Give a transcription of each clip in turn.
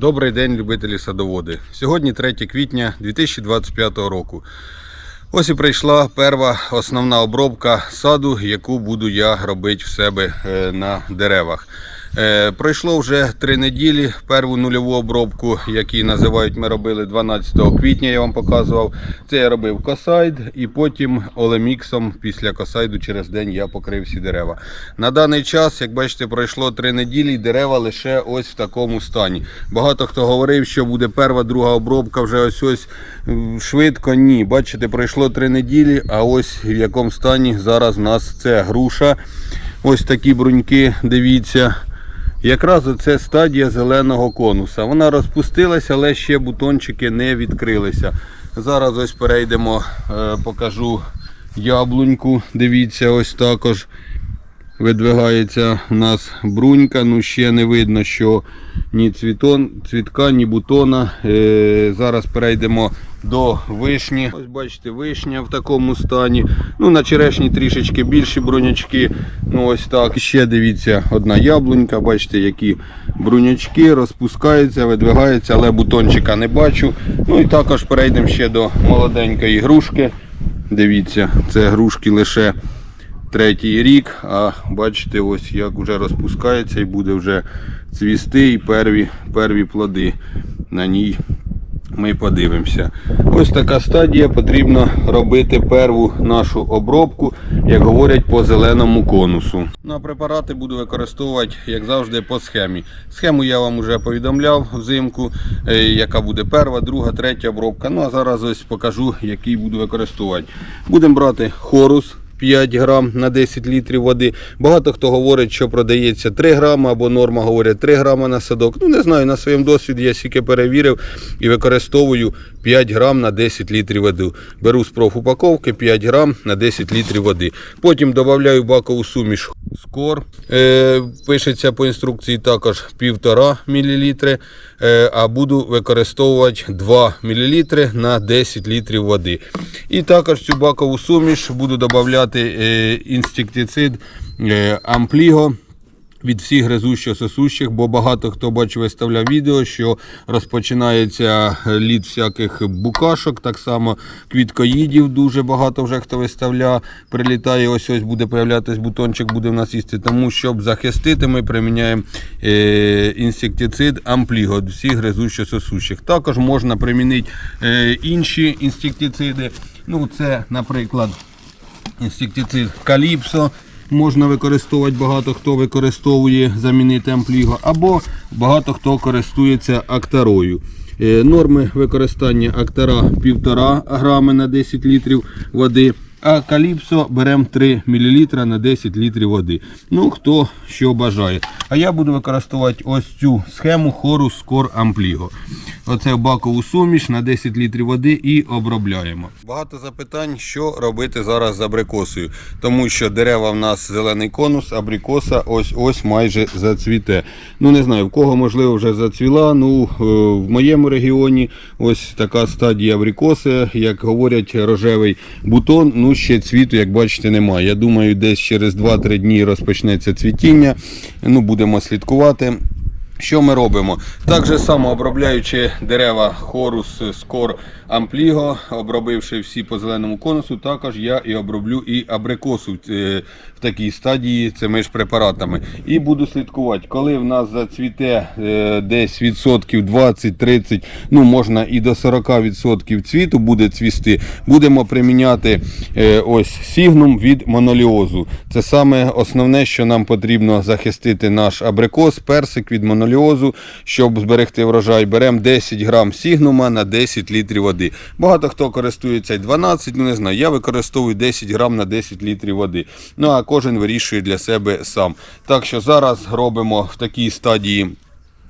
Добрий день, любителі садоводи. Сьогодні 3 квітня 2025 року. Ось і прийшла перша основна обробка саду, яку буду я робити в себе е, на деревах. Е, Пройшло вже три неділі. Перву нульову обробку, яку називають, ми робили 12 квітня. Я вам показував. Це я робив косайд, і потім олеміксом після косайду через день я покрив всі дерева. На даний час, як бачите, пройшло три неділі, дерева лише ось в такому стані. Багато хто говорив, що буде перша, друга обробка вже ось ось швидко. Ні, бачите, пройшло три неділі, а ось в якому стані зараз в нас це груша. Ось такі бруньки, дивіться. Якраз оце стадія зеленого конуса. Вона розпустилася, але ще бутончики не відкрилися. Зараз ось перейдемо, е, покажу яблуньку. Дивіться, ось також видвигається у нас брунька. Ну ще не видно, що ні цвітон, цвітка, ні бутона. Е, Зараз перейдемо до вишні. Ось бачите, вишня в такому стані. Ну, на черешні трішечки більші брунячки. Ну ось так. Ще дивіться, одна яблунька, бачите, які брунячки розпускаються, видвигаються, але бутончика не бачу. Ну і також перейдемо ще до молоденької грушки. Дивіться, це грушки лише третій рік, а бачите, ось як вже розпускається і буде вже цвісти і перві, перві плоди на ній ми подивимося. Ось така стадія, потрібно робити перву нашу обробку, як говорять, по зеленому конусу. На препарати буду використовувати, як завжди, по схемі. Схему я вам вже повідомляв взимку, е, яка буде перша, друга, третя обробка. Ну а зараз ось покажу, який буду використовувати. Будемо брати хорус. 5 грам на 10 літрів води. Багато хто говорить, що продається 3 грами або норма говорить 3 грами на садок. Ну не знаю, на своєму досвіді я стільки перевірив і використовую 5 грам на 10 літрів води. Беру з профупаковки 5 грам на 10 літрів води. Потім додаю бакову суміш скор. Е, пишеться по інструкції також 1,5 мл. Е, а буду використовувати 2 мл на 10 літрів води. І також цю бакову суміш буду додавати е, інсектицид е, Ампліго. Від всіх гризущо-сосущих, бо багато хто бачив, виставляв відео, що розпочинається лід всяких букашок, так само квіткоїдів дуже багато вже хто виставляв. Прилітає, ось ось буде появлятись бутончик, буде в нас їсти. Тому щоб захистити, ми приміняємо е, інсектицид Ампліго всіх гризущо-сосущих. Також можна примінити е, інші інсектициди. Ну, це, наприклад, інсектицид Каліпсо. Можна використовувати, багато хто використовує замінити ампліго, або багато хто користується актарою. Е, Норми використання актара 1,5 грами на 10 літрів води, а каліпсо беремо 3 мл на 10 літрів води. Ну, хто що бажає. А я буду використовувати ось цю схему Horus Core Ampligo. Оце бакову суміш на 10 літрів води і обробляємо. Багато запитань, що робити зараз з абрикосою. Тому що дерева в нас зелений конус, абрикоса ось ось майже зацвіте. Ну не знаю, в кого можливо вже зацвіла. Ну е, в моєму регіоні ось така стадія абрикоси, як говорять, рожевий бутон. Ну ще цвіту, як бачите, немає. Я думаю, десь через 2-3 дні розпочнеться цвітіння. Ну, будемо слідкувати. Що ми робимо? Так же само обробляючи дерева Хорус Скор Ампліго, обробивши всі по зеленому конусу, також я і оброблю і абрикосу е, в такій стадії цими ж препаратами. І буду слідкувати, коли в нас зацвіте е, десь відсотків 20-30, ну можна і до 40% цвіту буде цвісти, будемо приміняти е, ось сігнум від моноліозу. Це саме основне, що нам потрібно захистити наш абрикос, персик від моноліозу, щоб зберегти врожай. Беремо 10 грам сігнума на 10 літрів води. Багато хто користується й 12, ну не знаю. Я використовую 10 грам на 10 літрів води. Ну а кожен вирішує для себе сам. Так що зараз робимо в такій стадії.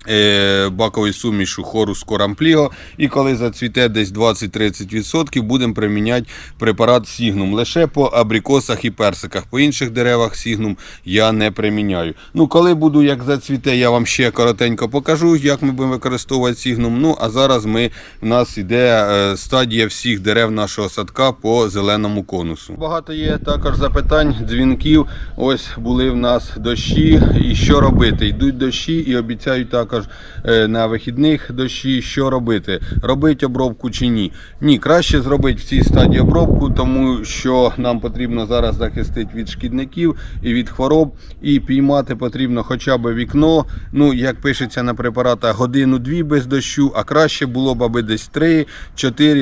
Е, Баковий сумішу хорус корампліго. І коли зацвіте десь 20-30%, будемо приміняти препарат Сігнум. Лише по абрикосах і персиках. По інших деревах Сігнум я не приміняю. Ну, коли буду як зацвіте, я вам ще коротенько покажу, як ми будемо використовувати Сігнум. Ну, а зараз ми, в нас йде е, стадія всіх дерев нашого садка по зеленому конусу. Багато є також запитань, дзвінків. Ось були в нас дощі. І що робити? Йдуть дощі і обіцяють також також е, на вихідних дощі, що робити? Робити обробку чи ні? Ні, краще зробити в цій стадії обробку, тому що нам потрібно зараз захистити від шкідників і від хвороб, і піймати потрібно хоча б вікно. Ну, як пишеться на препаратах, годину-дві без дощу, а краще було б аби десь 3-4,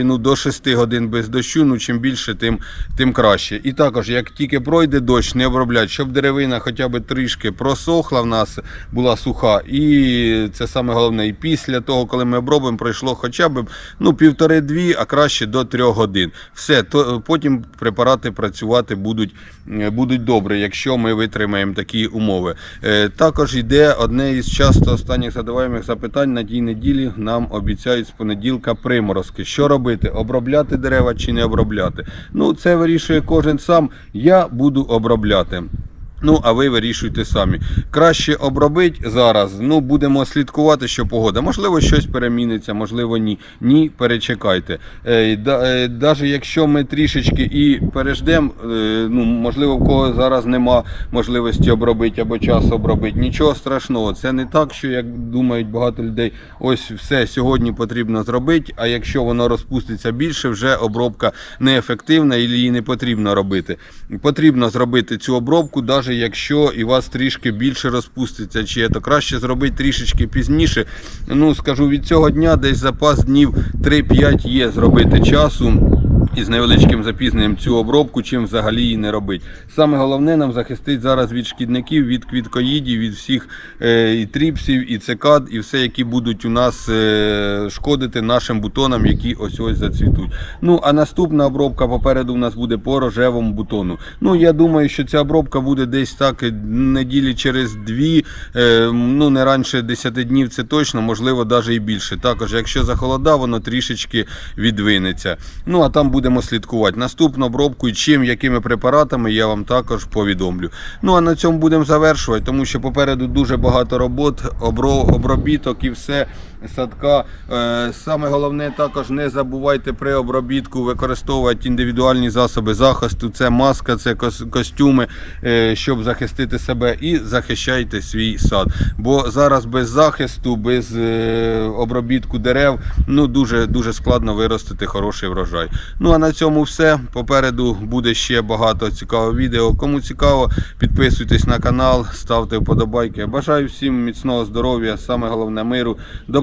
ну до 6 годин без дощу. Ну чим більше, тим, тим краще. І також, як тільки пройде дощ, не обробляти, щоб деревина хоча б трішки просохла в нас, була суха. І це саме головне. І після того, коли ми обробимо, пройшло хоча б ну, півтори-дві, а краще до трьох годин. Все, то потім препарати працювати будуть, е, будуть добре, якщо ми витримаємо такі умови. Е, Також йде одне із часто останніх задаваємих запитань на тій неділі. Нам обіцяють з понеділка приморозки. Що робити? Обробляти дерева чи не обробляти? Ну, це вирішує кожен сам. Я буду обробляти. Ну, а ви вирішуйте самі. Краще обробити зараз. Ну, будемо слідкувати, що погода. Можливо, щось переміниться, можливо, ні. Ні, перечекайте. Е, да, е, Даже якщо ми трішечки і переждемо, е, ну, можливо, в кого зараз нема можливості обробити або часу обробити. Нічого страшного. Це не так, що як думають багато людей, ось все сьогодні потрібно зробити, а якщо воно розпуститься більше, вже обробка неефективна і її не потрібно робити. Потрібно зробити цю обробку, навіть якщо і вас трішки більше розпуститься, чи то краще зробити трішечки пізніше. Ну, скажу, від цього дня десь запас днів 3-5 є зробити часу. І з невеличким запізненням цю обробку, чим взагалі її не робити. Саме головне нам захистити зараз від шкідників, від квіткоїдів, від всіх е, і тріпсів, і цикад, і все, які будуть у нас е, шкодити нашим бутонам, які ось ось зацвітуть. Ну а наступна обробка попереду у нас буде по рожевому бутону. Ну я думаю, що ця обробка буде десь так е, неділі через дві, ну не раніше 10 днів, це точно, можливо, навіть і більше. Також, якщо захолода, воно трішечки відвинеться. Ну а там будемо слідкувати. Наступну обробку і чим, якими препаратами я вам також повідомлю. Ну а на цьому будемо завершувати, тому що попереду дуже багато робот, обро- обробіток і все. Садка. Е, Саме головне також не забувайте при обробітку використовувати індивідуальні засоби захисту. Це маска, це костюми, е, щоб захистити себе і захищайте свій сад. Бо зараз без захисту, без е, обробітку дерев, ну дуже дуже складно виростити хороший врожай. Ну а на цьому все. Попереду буде ще багато цікавого відео. Кому цікаво, підписуйтесь на канал, ставте вподобайки. Бажаю всім міцного здоров'я, саме головне миру. До